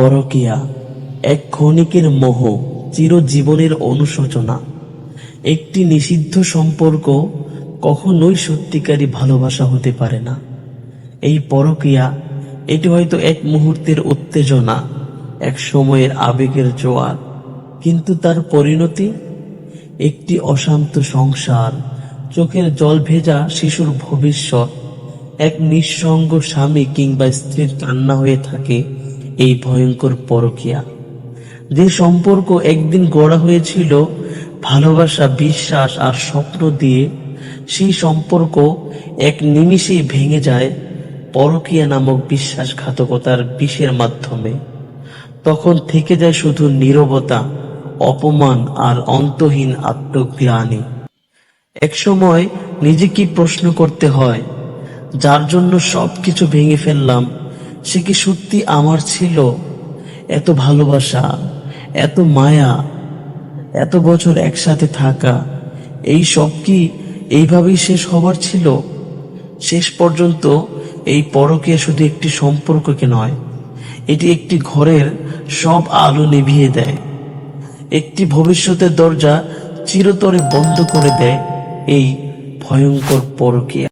পরকিয়া, এক ক্ষণিকের মোহ, চিরজীবনের অনুশোচনা। একটি নিষিদ্ধ সম্পর্ক কখনোই সত্যিকারী ভালোবাসা হতে পারে না। এই পরকিয়া, এটি হয়তো এক মুহূর্তের উত্তেজনা, এক সময়ের আবেগের জোয়ার, কিন্তু তার পরিণতি? একটি অশান্ত সংসার, চোখের জল ভেজা শিশুর ভবিষ্যৎ, এক নিঃসঙ্গ স্বামী কিংবা স্ত্রীর কান্না হয়ে থাকে এই ভয়ঙ্কর পরকিয়া। যে সম্পর্ক একদিন গড়া হয়েছিল, ভালোবাসা, বিশ্বাস আর স্বপ্ন দিয়ে, সেই সম্পর্ক এক নিমিষেই ভেঙে যায় পরকিয়া নামক বিশ্বাসঘাতকতার বিষের মাধ্যমে। তখন থেকে যায় শুধু নীরবতা, অপমান আর অন্তহীন আত্মগ্লানি একসময় নিজেকে প্রশ্ন করতে হয়, যার জন্য সবকিছু ভেঙে ফেললাম সে কি সত্যি আমার ছিল? এত ভালোবাসা, এত মায়া, এত বছর একসাথে থাকা, এই সব কি এইভাবেই শেষ হবার ছিল? শেষ পর্যন্ত এই পরকে শুধু একটি সম্পর্ককে নয়, এটি একটি ঘরের সব আলো নিভিয়ে দেয়। একটি ভবিষ্যতের দরজা চিরতরে বন্ধ করে দেয় এই ভয়ঙ্কর পরকীয়া।